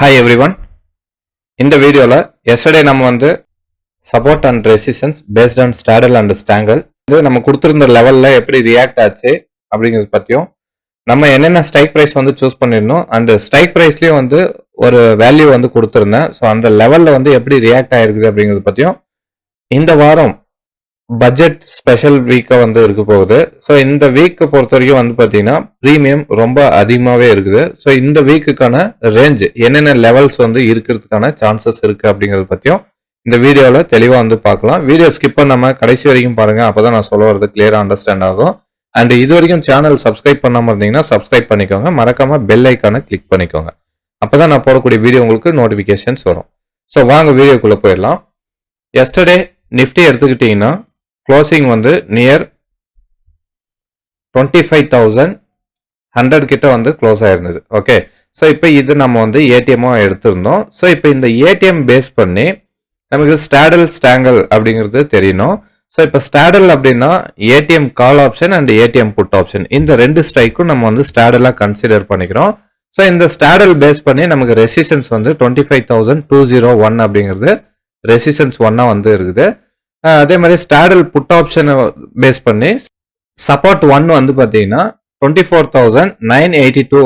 Hi every one இந்த வீடியோவில் yesterday நம்ம வந்து support and resistance based on straddle and strangle இது நம்ம கொடுத்துருந்த லெவலில் எப்படி ரியாக்ட் ஆச்சு அப்படிங்கிறது பற்றியும் நம்ம என்னென்ன ஸ்ட்ரைக் ப்ரைஸ் வந்து சூஸ் பண்ணியிருந்தோம் அந்த ஸ்ட்ரைக் ப்ரைஸ்லேயும் வந்து ஒரு வேல்யூ வந்து கொடுத்துருந்தேன். ஸோ அந்த லெவலில் வந்து எப்படி ரியாக்ட் ஆயிருக்குது அப்படிங்கிறது பற்றியும் இந்த வாரம் பட்ஜெட் ஸ்பெஷல் வீக்காக வந்து இருக்க போகுது. ஸோ இந்த வீக்கை பொறுத்த வரைக்கும் வந்து பார்த்தீங்கன்னா ப்ரீமியம் ரொம்ப அதிகமாகவே இருக்குது. ஸோ இந்த வீக்குக்கான ரேஞ்ச் என்னென்ன லெவல்ஸ் வந்து இருக்கிறதுக்கான சான்சஸ் இருக்குது அப்படிங்கிறத பற்றியும் இந்த வீடியோவில் தெளிவாக வந்து பார்க்கலாம். வீடியோ ஸ்கிப் பண்ணாமல் கடைசி வரைக்கும் பாருங்கள் அப்போ தான் நான் சொல்ல வரது கிளியராக அண்டர்ஸ்டாண்ட் ஆகும். அண்ட் இது வரைக்கும் சேனல் சப்ஸ்கிரைப் பண்ணாமல் இருந்தீங்கன்னா சப்ஸ்கிரைப் பண்ணிக்கோங்க. மறக்காம பெல் ஐக்கானை கிளிக் பண்ணிக்கோங்க. அப்பதான் நான் போடக்கூடிய வீடியோ உங்களுக்கு நோட்டிஃபிகேஷன்ஸ் வரும். ஸோ வாங்க வீடியோக்குள்ளே போயிடலாம். எஸ்டர்டே நிஃப்டி எடுத்துக்கிட்டிங்கன்னா க்ளோசிங் வந்து near twenty five thousand hundred கிட்ட வந்து க்ளோஸ் ஆயிருந்தது. ஓகே ஸோ இப்போ இது நம்ம வந்து ஏடிஎம்மாக எடுத்திருந்தோம். ஸோ இப்போ இந்த ஏடிஎம் பேஸ் பண்ணி நமக்கு ஸ்டாடல் ஸ்டாங்கல் அப்படிங்கிறது தெரியணும். ஸோ இப்போ ஸ்டாடல் அப்படின்னா ATM call option and ATM put option இந்த ரெண்டு ஸ்ட்ரைக்கும் நம்ம வந்து ஸ்டாடலாக கன்சிடர் பண்ணிக்கிறோம். ஸோ இந்த ஸ்டாடல் பேஸ் பண்ணி நமக்கு ரெசிஸ்டன்ஸ் வந்து twenty five thousand two zero one அப்படிங்கிறது ரெசிஸ்டன்ஸ் ஒன்னாக வந்து இருக்குது. அதே மாதிரி ஸ்டாடல் புட் ஆப்ஷனை பேஸ் பண்ணி சப்போர்ட் ஒன் வந்து பார்த்தீங்கன்னா twenty four thousand nine eighty two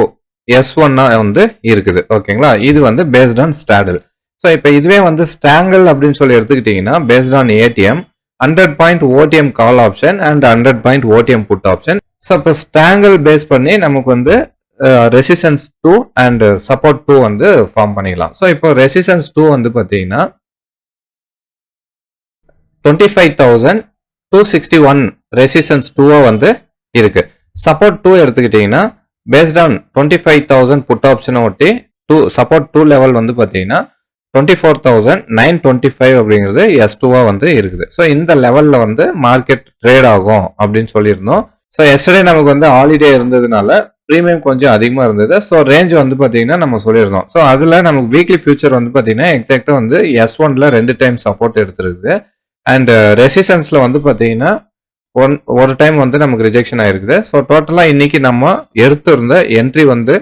S ஒன்னா வந்து இருக்குது. ஓகேங்களா இது வந்து பேஸ்ட் ஆன் ஸ்டாடல் ஸோ இப்போ இதுவே வந்து ஸ்டாங்கல் அப்படின்னு சொல்லி எடுத்துக்கிட்டிங்கன்னா based on ATM hundred point OTM call option and hundred point OTM put option so இப்போ ஸ்டாங்கல் பேஸ் பண்ணி நமக்கு வந்து resistance two and support two வந்து ஃபார்ம் பண்ணிக்கலாம் ஸோ இப்போ ரெசிஸ்டன்ஸ் டூ வந்து பார்த்தீங்கன்னா twenty five thousand two sixty one resistance டூவாக வந்து இருக்கு. சப்போர்ட் டூ எடுத்துக்கிட்டிங்கன்னா based on twenty five thousand put ஆப்ஷனை ஒட்டி டூ சப்போர்ட் டூ லெவல் வந்து பார்த்தீங்கன்னா twenty four thousand nine twenty five அப்படிங்கிறது எஸ் டூவாக வந்து இருக்குது. ஸோ இந்த லெவலில் வந்து மார்க்கெட் ட்ரேட் ஆகும் அப்படின்னு சொல்லியிருந்தோம். ஸோ எஸ்டர்டே நமக்கு வந்து ஹாலிடே இருந்ததுனால ப்ரீமியம் கொஞ்சம் அதிகமாக இருந்தது. ஸோ ரேஞ்ச் வந்து பார்த்தீங்கன்னா நம்ம சொல்லியிருந்தோம். ஸோ அதில் நமக்கு வீக்லி ஃபியூச்சர் வந்து பார்த்தீங்கன்னா எக்ஸாக்டாக வந்து எஸ் ஒன்ல ரெண்டு டைம் சப்போர்ட் எடுத்துருக்குது. அண்ட் ரெசிஸ்டன்ஸில் uh, வந்து பார்த்தீங்கன்னா ஒன் ஒரு டைம் வந்து நமக்கு ரிஜெக்ஷன் ஆயிருக்குது. ஸோ டோட்டலாக இன்னைக்கு நம்ம எடுத்திருந்த என்ட்ரி வந்து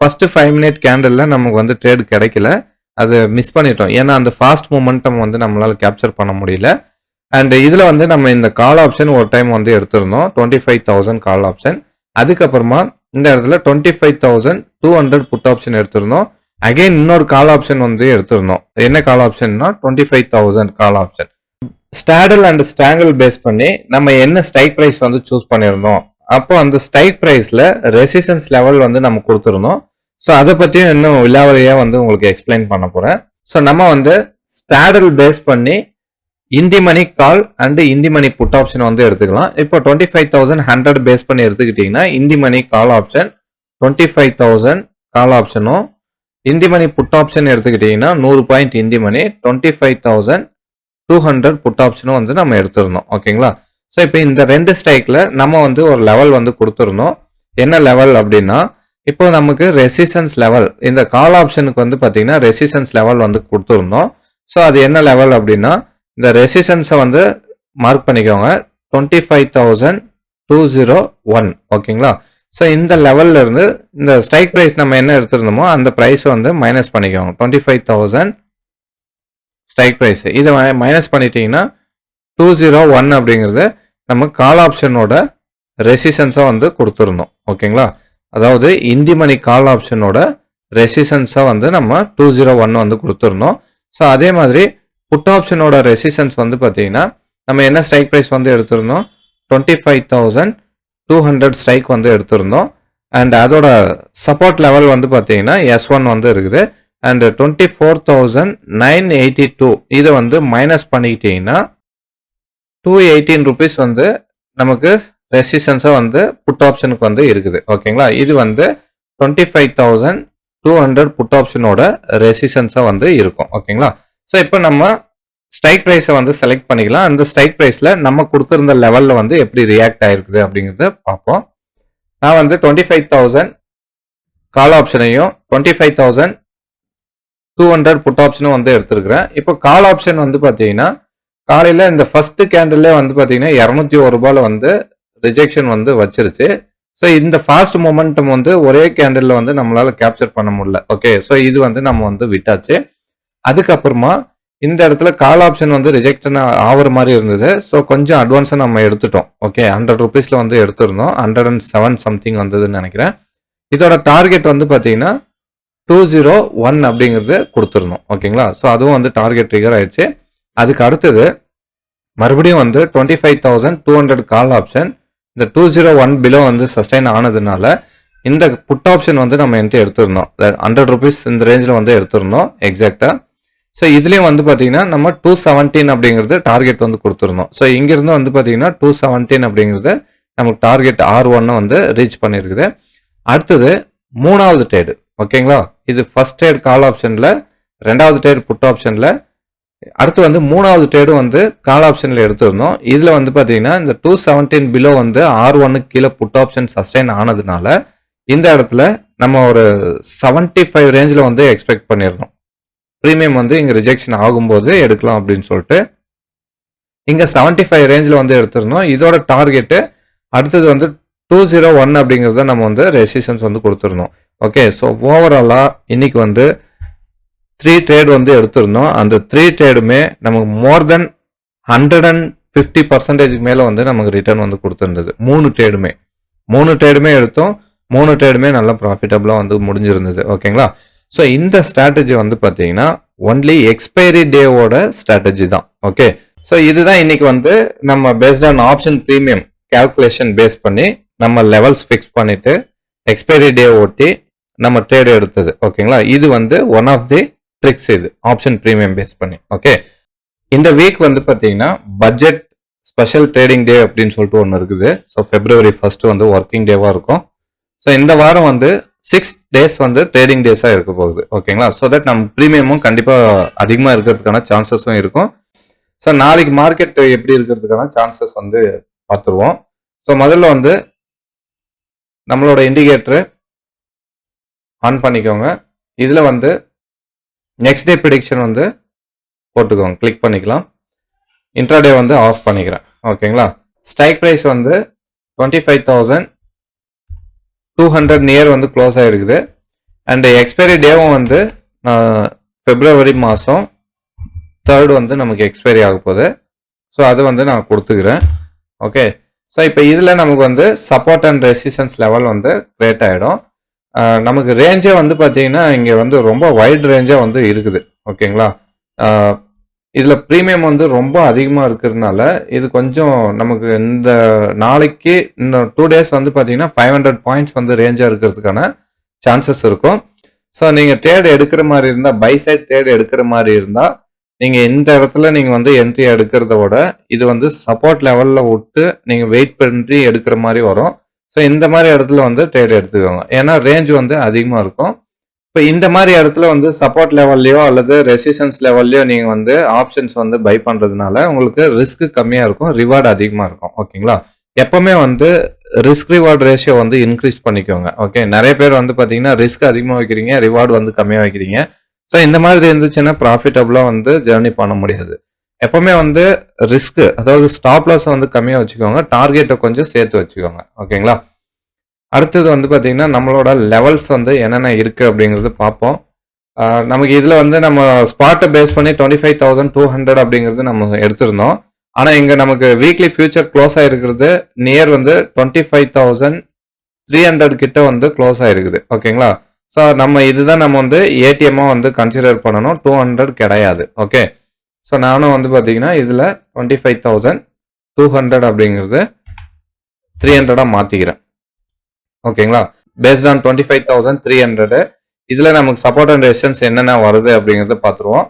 ஃபர்ஸ்ட் ஃபைவ் மினிட் கேண்டலில் நமக்கு வந்து ட்ரேட் கிடைக்கல. அது மிஸ் பண்ணிட்டோம். ஏன்னா அந்த ஃபாஸ்ட் மூமெண்டம் வந்து நம்மளால் கேப்சர் பண்ண முடியல. அண்ட் இதில் வந்து நம்ம இந்த கால் ஆப்ஷன் ஒரு டைம் வந்து எடுத்திருந்தோம். Twenty five thousand call option அதுக்கப்புறமா இந்த இடத்துல twenty five thousand two hundred put option எடுத்திருந்தோம். அகைன் இன்னொரு கால் ஆப்ஷன் வந்து எடுத்திருந்தோம். என்ன call ஆப்ஷன்னா twenty five thousand call option straddle and strangle base பண்ணி நம்ம என்ன ஸ்ட்ரைக் ப்ரைஸ் வந்து சூஸ் பண்ணியிருந்தோம்? அப்போ அந்த ஸ்ட்ரைக் ப்ரைஸில் ரெசிஸ்டன்ஸ் லெவல் வந்து நம்ம கொடுத்துருந்தோம். ஸோ அதை பற்றியும் இன்னும் விலாவரியா வந்து உங்களுக்கு எக்ஸ்பிளைன் பண்ண போகிறேன் ஸோ நம்ம வந்து ஸ்டாடல் பேஸ் பண்ணி in the money call and in the money put option வந்து எடுத்துக்கலாம். இப்போ twenty five thousand hundred base பண்ணி எடுத்துக்கிட்டிங்கன்னா in the money call option twenty five thousand call ஆப்ஷனும் in the money put option எடுத்துக்கிட்டிங்கன்னா நூறு point in the money twenty five thousand two hundred put ஆப்ஷனும் வந்து நம்ம எடுத்திருந்தோம். ஓகேங்களா? ஸோ இப்போ இந்த ரெண்டு ஸ்ட்ரைக்கில் நம்ம வந்து ஒரு லெவல் வந்து கொடுத்துருந்தோம். என்ன லெவல் அப்படின்னா இப்போ நமக்கு ரெசிஸ்டன்ஸ் லெவல் இந்த கால் ஆப்ஷனுக்கு வந்து பார்த்தீங்கன்னா ரெசிஸ்டன்ஸ் லெவல் வந்து கொடுத்துருந்தோம். ஸோ அது என்ன லெவல் அப்படின்னா இந்த ரெசிஸ்டன்ஸை வந்து மார்க் பண்ணிக்கோங்க. Twenty five thousand two zero one ஓகேங்களா? ஸோ இந்த லெவல்ல இருந்து இந்த ஸ்ட்ரைக் ப்ரைஸ் நம்ம என்ன எடுத்திருந்தோமோ அந்த ப்ரைஸை வந்து மைனஸ் பண்ணிக்கோங்க. Twenty five thousand strike price இதை மைனஸ் பண்ணிட்டீங்கன்னா டூ ஜீரோ ஒன் அப்படிங்கிறது நம்ம கால் ஆப்ஷனோட ரெசிஸ்டன்ஸாக வந்து கொடுத்துருந்தோம் ஓகேங்களா அதாவது இந்தி மணி கால் ஆப்ஷனோட ரெசிஸ்டன்ஸாக வந்து நம்ம டூ ஜீரோ ஒன் வந்து கொடுத்துருந்தோம் ஸோ அதே மாதிரி புட் ஆப்ஷனோட ரெசிஸ்டன்ஸ் வந்து பார்த்தீங்கன்னா நம்ம என்ன ஸ்ட்ரைக் ப்ரைஸ் வந்து எடுத்திருந்தோம் twenty five thousand two hundred strike வந்து எடுத்திருந்தோம் அண்ட் அதோட சப்போர்ட் லெவல் வந்து பார்த்தீங்கன்னா எஸ் ஒன் வந்து இருக்குது. And twenty four thousand nine eighty two இதை வந்து மைனஸ் பண்ணிக்கிட்டிங்கன்னா டூ எயிட்டீன் ருபீஸ் வந்து நமக்கு ரெசிஸ்டன்ஸாக வந்து புட் ஆப்ஷனுக்கு வந்து இருக்குது. ஓகேங்களா இது வந்து twenty five thousand two hundred put ஆப்ஷனோட ரெசிஸ்டன்ஸாக வந்து இருக்கும். ஓகேங்களா ஸோ இப்போ நம்ம ஸ்ட்ரைக் ப்ரைஸை வந்து செலக்ட் பண்ணிக்கலாம். அந்த ஸ்ட்ரைக் ப்ரைஸில் நம்ம கொடுத்துருந்த லெவலில் வந்து எப்படி ரியாக்ட் ஆகிருக்குது அப்படிங்கிறத பார்ப்போம். நான் வந்து twenty five thousand call ஆப்ஷனையும் twenty five thousand two hundred put ஆப்ஷனும் வந்து எடுத்திருக்கிறேன். இப்போ கால் ஆப்ஷன் வந்து பார்த்தீங்கன்னா காலையில் இந்த ஃபர்ஸ்ட் கேண்டில்லே வந்து பார்த்தீங்கன்னா இரநூத்தி ஒரு ரூபாயில் வந்து ரிஜெக்ஷன் வந்து வச்சிருச்சு. ஸோ இந்த ஃபாஸ்ட் மொமெண்டம் வந்து ஒரே கேண்டிலில் வந்து நம்மளால் கேப்சர் பண்ண முடியல. ஓகே ஸோ இது வந்து நம்ம வந்து விட்டாச்சு. அதுக்கப்புறமா இந்த இடத்துல கால் ஆப்ஷன் வந்து ரிஜெக்ட் ஆகுற மாதிரி இருந்தது. ஸோ கொஞ்சம் அட்வான்ஸாக நம்ம எடுத்துட்டோம். ஓகே ஹண்ட்ரட் ருபீஸில் வந்து எடுத்திருந்தோம். ஹண்ட்ரட் அண்ட் செவன் சம்திங் வந்ததுன்னு நினைக்கிறேன். இதோட டார்கெட் வந்து பார்த்தீங்கன்னா டூ ஜீரோ ஒன் அப்படிங்கிறது கொடுத்துருந்தோம் ஓகேங்களா? ஸோ அதுவும் வந்து டார்கெட் ட்ரிகர் ஆயிடுச்சு. அதுக்கு அடுத்தது மறுபடியும் வந்து twenty five thousand two hundred call option இந்த டூ ஜீரோ ஒன் பிலோ வந்து சஸ்டைன் ஆனதுனால இந்த புட் ஆப்ஷன் வந்து நம்ம என்கிட்ட எடுத்திருந்தோம் ஹண்ட்ரட் ருபீஸ் இந்த ரேஞ்சில் வந்து எடுத்திருந்தோம் எக்ஸாக்டாக ஸோ இதுலேயும் வந்து பார்த்தீங்கன்னா நம்ம டூ செவன்டீன் அப்படிங்கிறது டார்கெட் வந்து கொடுத்துருந்தோம் ஸோ இங்கேருந்து வந்து பார்த்தீங்கன்னா டூ செவன்டீன் அப்படிங்கிறது நமக்கு டார்கெட் ஆர் ஒன்னு வந்து ரீச் பண்ணியிருக்குது அடுத்தது மூணாவது ட்ரேடு ஓகேங்களா? இது ஃபர்ஸ்ட் ட்ரேட் கால் ஆப்ஷனில் ரெண்டாவது ட்ரேட் புட் ஆப்ஷனில் அடுத்து வந்து மூணாவது ட்ரேடும் வந்து கால் ஆப்ஷனில் எடுத்திருந்தோம். இதில் வந்து பார்த்தீங்கன்னா இந்த டூ செவன்டீன் பிலோ வந்து ஆர் ஒன்னுக்கு கீழே புட் ஆப்ஷன் சஸ்டைன் ஆனதுனால இந்த இடத்துல நம்ம ஒரு செவன்ட்டி ஃபைவ் ரேஞ்சில் வந்து எக்ஸ்பெக்ட் பண்ணியிருந்தோம் ப்ரீமியம் வந்து இங்கே ரிஜெக்ஷன் ஆகும்போது எடுக்கலாம் அப்படின்னு சொல்லிட்டு இங்கே செவன்ட்டி ஃபைவ் ரேஞ்சில் வந்து எடுத்திருந்தோம். இதோட டார்கெட்டு அடுத்தது வந்து டூ ஜீரோ ஒன் அப்படிங்கிறத நம்ம வந்து ரெசிஸ்டன்ஸ் வந்து கொடுத்துருந்தோம் ஓகே ஸோ ஓவராலாக இன்னைக்கு வந்து த்ரீ ட்ரேட் வந்து எடுத்திருந்தோம். அந்த த்ரீ ட்ரேடுமே நமக்கு more than hundred and fifty பர்சன்டேஜ்க்கு மேலே வந்து நமக்கு ரிட்டர்ன் வந்து கொடுத்துருந்தது. மூணு ட்ரேடுமே மூணு ட்ரேடுமே எடுத்தோம். மூணு ட்ரேடுமே நல்லா ப்ராஃபிட்டபுளாக வந்து முடிஞ்சிருந்தது. ஓகேங்களா ஸோ இந்த ஸ்ட்ராட்டஜி வந்து பார்த்தீங்கன்னா ஒன்லி எக்ஸ்பைரி டேவோட ஸ்ட்ராட்டஜி தான். ஓகே ஸோ இதுதான் இன்னைக்கு வந்து நம்ம based on option premium calculation base பண்ணி நம்ம லெவல்ஸ் ஃபிக்ஸ் பண்ணிவிட்டு எக்ஸ்பைரி டே ஓட்டி நம்ம ட்ரேட் எடுத்தது ஓகேங்களா இது வந்து ஒன் ஆஃப் தி ட்ரிக்ஸ் இது ஆப்ஷன் ப்ரீமியம் பேஸ் பண்ணி ஓகே இந்த வீக் வந்து பார்த்தீங்கன்னா பட்ஜெட் ஸ்பெஷல் ட்ரேடிங் டே அப்படின்னு சொல்லிட்டு ஒன்று இருக்குது. ஸோ ஃபெப்ரவரி ஃபர்ஸ்ட் வந்து ஒர்க்கிங் டேவாக இருக்கும். ஸோ இந்த வாரம் வந்து சிக்ஸ் டேஸ் வந்து ட்ரேடிங் டேஸாக இருக்க போகுது ஓகேங்களா ஸோ தட் நம்ம ப்ரீமியமும் கண்டிப்பாக அதிகமாக இருக்கிறதுக்கான சான்சஸும் இருக்கும். ஸோ நாளைக்கு மார்க்கெட் எப்படி இருக்கிறதுக்கான சான்சஸ் வந்து பார்த்துருவோம் ஸோ முதல்ல வந்து நம்மளோட இண்டிகேட்டரு ஆன் பண்ணிக்கோங்க. இதில் வந்து நெக்ஸ்ட் டே ப்ரிடிக்ஷன் வந்து போட்டுக்கோங்க. கிளிக் பண்ணிக்கலாம். இன்ட்ராடே வந்து ஆஃப் பண்ணிக்கிறேன். ஓகேங்களா ஸ்ட்ரைக் ப்ரைஸ் வந்து twenty five thousand two hundred near வந்து க்ளோஸ் ஆகிருக்குது அண்டு எக்ஸ்பைரி டேவும் வந்து பிப்ரவரி மாதம் தேர்ட் வந்து நமக்கு எக்ஸ்பைரி ஆக போகுது ஸோ அது வந்து நான் கொடுத்துக்கிறேன். ஓகே ஸோ இப்போ இதில் நமக்கு வந்து சப்போர்ட் அண்ட் ரெசிஸ்டன்ஸ் லெவல் வந்து கிரியேட் ஆகிடும் நமக்கு ரேஞ்சே வந்து பார்த்தீங்கன்னா இங்கே வந்து ரொம்ப வைட் ரேஞ்சாக வந்து இருக்குது. ஓகேங்களா இதில் ப்ரீமியம் வந்து ரொம்ப அதிகமாக இருக்கிறதுனால இது கொஞ்சம் நமக்கு இந்த நாளைக்கு இந்த டூ டேஸ் வந்து பார்த்தீங்கன்னா ஃபைவ் ஹண்ட்ரட் பாயிண்ட்ஸ் வந்து ரேஞ்சாக இருக்கிறதுக்கான சான்சஸ் இருக்கும். ஸோ நீங்கள் ட்ரேட் எடுக்கிற மாதிரி இருந்தால் பை சைட் ட்ரேட் எடுக்கிற மாதிரி இருந்தால் நீங்கள் இந்த இடத்துல நீங்கள் வந்து என்ட்ரி எடுக்கிறத விட இது வந்து சப்போர்ட் லெவலில் விட்டு நீங்கள் வெயிட் பண்ணி எடுக்கிற மாதிரி வரும். ஸோ இந்த மாதிரி இடத்துல வந்து ட்ரேட் எடுத்துக்கோங்க. ஏன்னா ரேஞ்ச் வந்து அதிகமாக இருக்கும். இப்போ இந்த மாதிரி இடத்துல வந்து சப்போர்ட் லெவல்லையோ அல்லது ரெசிஸ்டன்ஸ் லெவல்லையோ நீங்கள் வந்து ஆப்ஷன்ஸ் வந்து பை பண்ணுறதுனால உங்களுக்கு ரிஸ்க் கம்மியாக இருக்கும் ரிவார்டு அதிகமாக இருக்கும். ஓகேங்களா எப்பவுமே வந்து ரிஸ்க் ரிவார்டு ரேஷியோ வந்து இன்க்ரீஸ் பண்ணிக்கோங்க. ஓகே நிறைய பேர் வந்து பார்த்தீங்கன்னா ரிஸ்க் அதிகமாக வைக்கிறீங்க ரிவார்டு வந்து கம்மியாக வைக்கிறீங்க. ஸோ இந்த மாதிரி இருந்துச்சுன்னா ப்ராஃபிட்டபுளாக வந்து ஜேர்னி பண்ண முடியாது. எப்பவுமே வந்து ரிஸ்க் அதாவது ஸ்டாப் லாஸை வந்து கம்மியாக வச்சுக்கோங்க. டார்கெட்டை கொஞ்சம் சேர்த்து வச்சுக்கோங்க. ஓகேங்களா அடுத்தது வந்து பார்த்தீங்கன்னா நம்மளோட லெவல்ஸ் வந்து என்னென்ன இருக்குது அப்படிங்கிறது பார்ப்போம். நமக்கு இதில் வந்து நம்ம ஸ்பாட்டை பேஸ் பண்ணி twenty five thousand two hundred அப்படிங்கிறது நம்ம எடுத்திருந்தோம். ஆனால் இங்கே நமக்கு வீக்லி ஃபியூச்சர் க்ளோஸ் ஆகிருக்கிறது நியர் வந்து twenty five thousand three hundred கிட்ட வந்து க்ளோஸ் ஆகிருக்குது ஓகேங்களா ஸோ நம்ம இதுதான் நம்ம வந்து ஏடிஎம்மாக வந்து கன்சிடர் பண்ணணும். டூ ஹண்ட்ரட் கிடையாது. ஓகே ஸோ நானும் வந்து பார்த்தீங்கன்னா இதில் twenty five thousand two hundred அப்படிங்கிறது த்ரீ ஹண்ட்ரடாக மாற்றிக்கிறேன் ஓகேங்களா based on twenty five thousand three hundred இதில் நமக்கு சப்போர்ட் அண்ட் ரெசிஸ்டன்ஸ் என்னென்ன வருது அப்படிங்கிறத பார்த்துருவோம்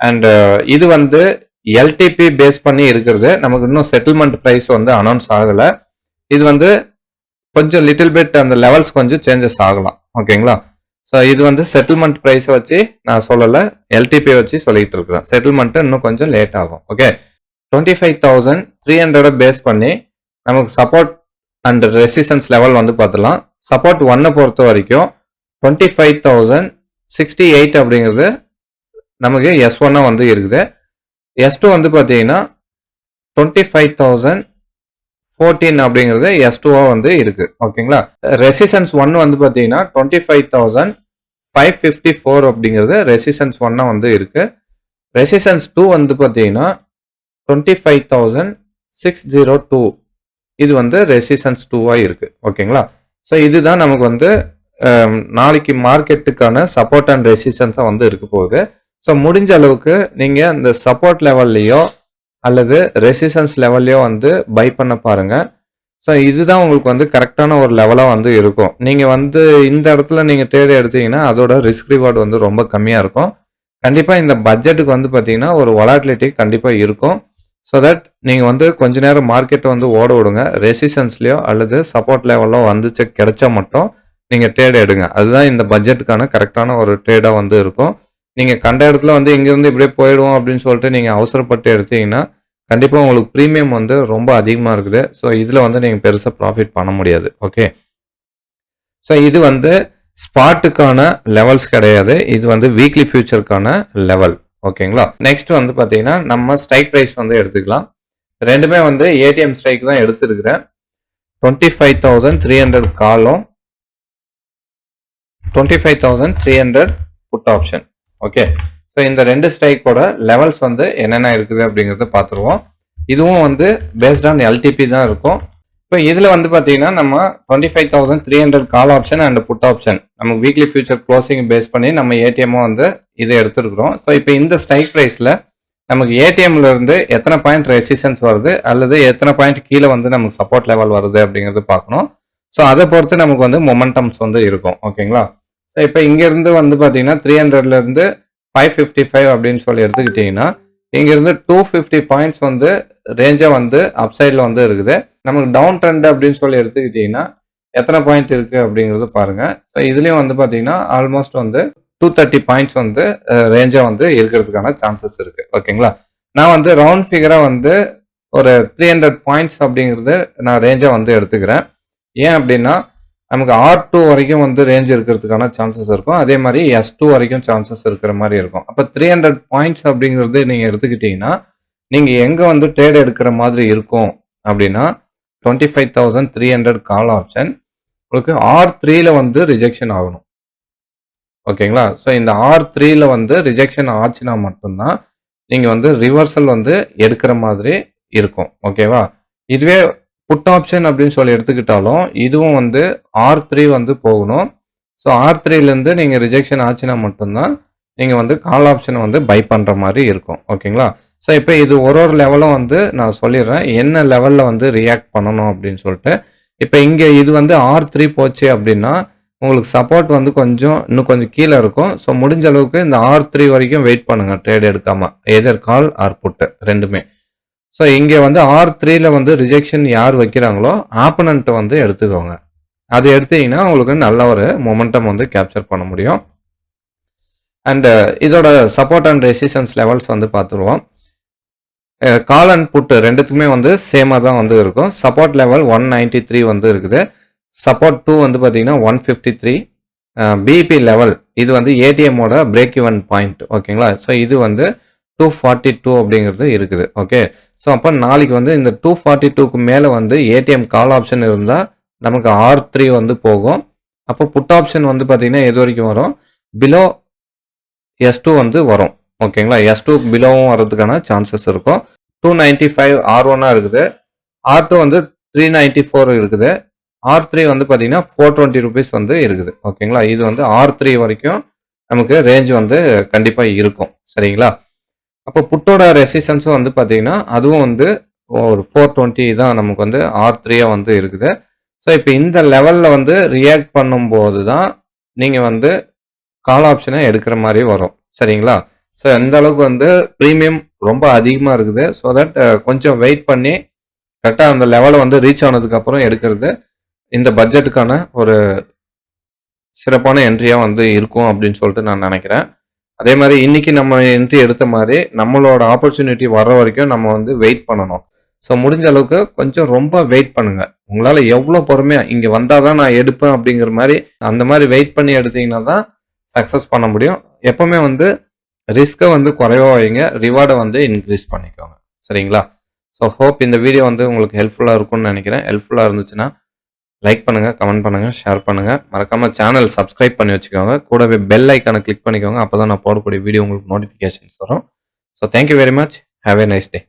அண்டு uh, இது வந்து எல்டிபி பேஸ் பண்ணி இருக்கிறது. நமக்கு இன்னும் செட்டில்மெண்ட் ப்ரைஸ் வந்து அனௌன்ஸ் ஆகலை. இது வந்து கொஞ்சம் லிட்டில் பிட் அந்த லெவல்ஸ் கொஞ்சம் சேஞ்சஸ் ஆகலாம். ஓகேங்களா ஸோ இது வந்து செட்டில்மெண்ட் ப்ரைஸை வச்சு நான் சொல்லலை எல்டிபி வச்சு சொல்லிட்டு இருக்கிறேன். செட்டில்மெண்ட்டு இன்னும் கொஞ்சம் லேட் ஆகும் okay twenty five thousand three ஹண்ட்ரடை base பண்ணி நமக்கு சப்போர்ட் அண்ட் ரெசிஸ்டன்ஸ் லெவல் வந்து பார்த்துலாம் சப்போர்ட் ஒன்னை பொறுத்த வரைக்கும் twenty five thousand sixty eight அப்படிங்கிறது நமக்கு எஸ் ஒன்னாக வந்து இருக்குது. எஸ் டூ வந்து பார்த்தீங்கன்னா டுவெண்ட்டி ஃபைவ் தௌசண்ட் ஃபோர்டீன் அப்படிங்கிறது எஸ் டூவா வந்து இருக்கு. ஓகேங்களா? ரெசிஸ்டன்ஸ் ஒன் வந்து பார்த்தீங்கன்னா twenty five thousand five fifty four அப்படிங்கிறது ரெசிஸ்டன்ஸ் ஒன்னா வந்து இருக்கு. ரெசிஸ்டன்ஸ் டூ வந்து பார்த்தீங்கன்னா twenty five thousand six zero two இது வந்து ரெசிஸ்டன்ஸ் டூவாக இருக்கு. ஓகேங்களா? ஸோ இதுதான் நமக்கு வந்து நாளைக்கு மார்க்கெட்டுக்கான சப்போர்ட் அண்ட் ரெசிஸ்டன்ஸாக வந்து இருக்க போகுது. ஸோ முடிஞ்ச அளவுக்கு நீங்கள் அந்த சப்போர்ட் லெவல்லையோ அல்லது ரெசிஸ்டன்ஸ் லெவல்லையோ வந்து பை பண்ண பாருங்கள் ஸோ இதுதான் உங்களுக்கு வந்து கரெக்டான ஒரு லெவலாக வந்து இருக்கும். நீங்கள் வந்து இந்த இடத்துல நீங்கள் தேடி எடுத்தீங்கன்னா அதோட ரிஸ்க் ரிவார்டு வந்து ரொம்ப கம்மியாக இருக்கும். கண்டிப்பாக இந்த பட்ஜெட்டுக்கு வந்து பார்த்தீங்கன்னா ஒரு வொலாட்டிலிட்டி கண்டிப்பாக இருக்கும். ஸோ தட் நீங்கள் வந்து கொஞ்ச நேரம் மார்க்கெட்டை வந்து ஓட விடுங்க. ரெசிஸ்டன்ஸ்லையோ அல்லது சப்போர்ட் லெவலோ வந்துச்சு கிடைச்சா மட்டும் நீங்கள் ட்ரேட் எடுங்க. அதுதான் இந்த பட்ஜெட்டுக்கான கரெக்டான ஒரு ட்ரேடாக வந்து இருக்கும். நீங்கள் கண்ட இடத்துல வந்து இங்கேருந்து இப்படியே போயிடுவோம் அப்படின்னு சொல்லிட்டு நீங்கள் அவசரப்பட்டு எடுத்தீங்கன்னா கண்டிப்பாக உங்களுக்கு ப்ரீமியம் வந்து ரொம்ப அதிகமாக இருக்குது. ஸோ இதில் வந்து நீங்கள் பெருசாக ப்ராஃபிட் பண்ண முடியாது. ஓகே ஸோ இது வந்து ஸ்பாட்டுக்கான லெவல்ஸ் கிடையாது. இது வந்து வீக்லி ஃபியூச்சருக்கான லெவல் ஓகேங்களா நெக்ஸ்ட் வந்து பார்த்தீங்கன்னா நம்ம ஸ்ட்ரைக் ப்ரைஸ் வந்து எடுத்துக்கலாம். ரெண்டுமே வந்து ஏடிஎம் ஸ்ட்ரைக் தான் எடுத்துருக்கிறேன். Twenty five thousand three hundred காலும். Twenty five thousand three hundred put option okay so இந்த ரெண்டு ஸ்ட்ரைக்கோட லெவல்ஸ் வந்து என்னென்ன இருக்குது அப்படிங்கிறத பார்த்துருவோம். இதுவும் வந்து பேஸ்ட் ஆன் எல்டிபி தான் இருக்கும். இப்போ இதில் வந்து பார்த்தீங்கன்னா நம்ம twenty five thousand three hundred call option and put option நமக்கு வீக்லி ஃபியூச்சர் க்ளோசிங் பேஸ் பண்ணி நம்ம ஏடிஎம்மும் வந்து இதை எடுத்துருக்குறோம். ஸோ இப்போ இந்த ஸ்ட்ரைக் ப்ரைஸில் நமக்கு ஏடிஎம்ல இருந்து எத்தனை பாயிண்ட் ரெசிஸ்டன்ஸ் வருது? அல்லது எத்தனை பாயிண்ட் கீழே வந்து நமக்கு சப்போர்ட் லெவல் வருது அப்படிங்கிறது பார்க்கணும். ஸோ அதை பொறுத்து நமக்கு வந்து மொமெண்டம்ஸ் வந்து இருக்கும். ஓகேங்களா ஸோ இப்போ இங்கேருந்து வந்து பார்த்தீங்கன்னா த்ரீ ஹண்ட்ரட்லேருந்து ஃபைவ் ஃபிஃப்டி ஃபைவ் அப்படின்னு சொல்லி எடுத்துக்கிட்டிங்கன்னா இங்கேருந்து டூ ஃபிஃப்டி பாயிண்ட்ஸ் வந்து ரேஞ்சாக வந்து அப்சைடில் வந்து இருக்குது. நமக்கு டவுன் ட்ரெண்ட் அப்படின்னு சொல்லி எடுத்துக்கிட்டிங்கன்னா எத்தனை பாயிண்ட் இருக்குது அப்படிங்கிறது பாருங்கள் ஸோ இதுலேயும் வந்து பார்த்தீங்கன்னா ஆல்மோஸ்ட் வந்து டூ தேர்ட்டி பாயிண்ட்ஸ் வந்து ரேஞ்சாக வந்து இருக்கிறதுக்கான சான்சஸ் இருக்குது ஓகேங்களா நான் வந்து ரவுண்ட் ஃபிகராக வந்து ஒரு த்ரீ ஹண்ட்ரட் பாயிண்ட்ஸ் அப்படிங்கிறது நான் ரேஞ்சாக வந்து எடுத்துக்கிறேன். ஏன் அப்படின்னா நமக்கு ஆர் டூ வரைக்கும் வந்து ரேஞ்ச் இருக்கிறதுக்கான சான்சஸ் இருக்கும். அதே மாதிரி எஸ் டூ வரைக்கும் சான்சஸ் இருக்கிற மாதிரி இருக்கும். அப்போ த்ரீ ஹண்ட்ரட் பாயிண்ட்ஸ் அப்படிங்கிறது நீங்கள் எடுத்துக்கிட்டீங்கன்னா நீங்கள் எங்கே வந்து ட்ரேட் எடுக்கிற மாதிரி இருக்கும் அப்படின்னா twenty five thousand three hundred call option உங்களுக்கு ஆர் த்ரீல வந்து ரிஜெக்ஷன் ஆகணும். ஓகேங்களா ஸோ இந்த ஆர் த்ரீல வந்து ரிஜெக்ஷன் ஆச்சுன்னா மட்டும்தான் நீங்கள் வந்து ரிவர்சல் வந்து எடுக்கிற மாதிரி இருக்கும். ஓகேவா இதுவே புட் ஆப்ஷன் அப்படின்னு சொல்லி எடுத்துக்கிட்டாலும் இதுவும் வந்து ஆர் த்ரீ வந்து போகணும். ஸோ ஆர் த்ரீலேருந்து நீங்கள் ரிஜெக்ஷன் ஆச்சுன்னா மட்டும்தான் நீங்கள் வந்து கால் ஆப்ஷனை வந்து பை பண்ணுற மாதிரி இருக்கும். ஓகேங்களா? ஸோ இப்போ இது ஒரு ஒரு லெவலும் வந்து நான் சொல்லிடுறேன். என்ன லெவலில் வந்து ரியாக்ட் பண்ணணும் அப்படின்னு சொல்லிட்டு. இப்போ இங்கே இது வந்து ஆர் த்ரீ போச்சு அப்படின்னா உங்களுக்கு சப்போர்ட் வந்து கொஞ்சம் இன்னும் கொஞ்சம் கீழே இருக்கும். ஸோ முடிஞ்ச அளவுக்கு இந்த ஆர் த்ரீ வரைக்கும் வெயிட் பண்ணுங்கள் ட்ரேட் எடுக்காமல் எதர் கால் ஆர் புட்டு ரெண்டுமே. ஸோ இங்கே வந்து ஆர் த்ரீல வந்து ரிஜெக்ஷன் யார் வைக்கிறாங்களோ ஆப்பனண்ட்டை வந்து எடுத்துக்கோங்க. அது எடுத்தீங்கன்னா உங்களுக்கு நல்ல ஒரு மொமெண்டம் வந்து கேப்சர் பண்ண முடியும். அண்டு uh, இதோட சப்போர்ட் அண்ட் ரெசிஸ்டன்ஸ் லெவல்ஸ் வந்து பார்த்துருவோம். கால் அண்ட் புட்டு ரெண்டுத்துக்குமே வந்து சேமாக தான் வந்து இருக்கும். Support level one ninety three வந்து இருக்குது. சப்போர்ட் டூ வந்து பார்த்தீங்கன்னா one fifty three BP level இது வந்து ஏடிஎம்மோட பிரேக் இவன் பாயிண்ட் ஓகேங்களா ஸோ இது வந்து டூ ஃபார்ட்டி டூ அப்படிங்கிறது இருக்குது ஓகே ஸோ அப்போ நாளைக்கு வந்து இந்த டூ ஃபார்ட்டி டூக்கு மேலே வந்து ஏடிஎம் கால் ஆப்ஷன் இருந்தால் நமக்கு ஆர் த்ரீ வந்து போகும். அப்போ புட் ஆப்ஷன் வந்து பார்த்தீங்கன்னா எது வரைக்கும் வரும்? பிலோ எஸ் டூ வந்து வரும். ஓகேங்களா எஸ் டூ பிலோவும் வர்றதுக்கான சான்சஸ் இருக்கும். டூ நைன்டி ஃபைவ் ஆர் ஒன்னாக இருக்குது. ஆர் டூ வந்து த்ரீ நைன்டி ஃபோர் இருக்குது. ஆர் த்ரீ வந்து பார்த்தீங்கன்னா ஃபோர் டுவெண்ட்டி ருபீஸ் வந்து இருக்குது. ஓகேங்களா இது வந்து ஆர் த்ரீ வரைக்கும் நமக்கு ரேஞ்ச் வந்து கண்டிப்பாக இருக்கும். சரிங்களா? அப்போ புட்டோட ரெசிஸ்டன்ஸும் வந்து பார்த்தீங்கன்னா அதுவும் வந்து ஒரு ஃபோர் டுவெண்ட்டி தான் நமக்கு வந்து ஆர் த்ரீயாக வந்து இருக்குது. ஸோ இப்போ இந்த லெவலில் வந்து ரியாக்ட் பண்ணும்போது தான் நீங்கள் வந்து கால் ஆப்ஷனை எடுக்கிற மாதிரி வரும். சரிங்களா? ஸோ எந்த அளவுக்கு வந்து ப்ரீமியம் ரொம்ப அதிகமாக இருக்குது. ஸோ தட் கொஞ்சம் வெயிட் பண்ணி கரெக்டாக அந்த லெவலை வந்து ரீச் ஆனதுக்கப்புறம் எடுக்கிறது இந்த பட்ஜெட்டுக்கான ஒரு சிறப்பான என்ட்ரியாக வந்து இருக்கும் அப்படின்னு சொல்லிட்டு நான் நினைக்கிறேன். அதே மாதிரி இன்னைக்கு நம்ம என்ட்ரி எடுத்த மாதிரி நம்மளோட ஆப்பர்ச்சுனிட்டி வர்ற வரைக்கும் நம்ம வந்து வெயிட் பண்ணணும். ஸோ முடிஞ்ச அளவுக்கு கொஞ்சம் ரொம்ப வெயிட் பண்ணுங்க. உங்களால் எவ்வளோ பொறுமையா இங்கே வந்தால் தான் நான் எடுப்பேன் அப்படிங்கிற மாதிரி அந்த மாதிரி வெயிட் பண்ணி எடுத்தீங்கன்னா தான் சக்ஸஸ் பண்ண முடியும். எப்பவுமே வந்து ரிஸ்க்கை வந்து குறைவா வைங்க ரிவார்டை வந்து இன்க்ரீஸ் பண்ணிக்கோங்க. சரிங்களா? ஸோ ஹோப் இந்த வீடியோ வந்து உங்களுக்கு ஹெல்ப்ஃபுல்லாக இருக்கும்னு நினைக்கிறேன். ஹெல்ப்ஃபுல்லாக இருந்துச்சுன்னா லைக் பண்ணுங்கள் கமெண்ட் பண்ணுங்கள் ஷேர் பண்ணுங்கள் மறக்காமல் சேனல் சப்ஸ்கிரைப் பண்ணி வச்சுக்கோங்க. கூடவே பெல் ஐக்கானை கிளிக் பண்ணிக்கோங்க. அப்போ தான் நான் போடக்கூடிய வீடியோ உங்களுக்கு நோட்டிஃபிகேஷன்ஸ் வரும். So thank you very much have a nice day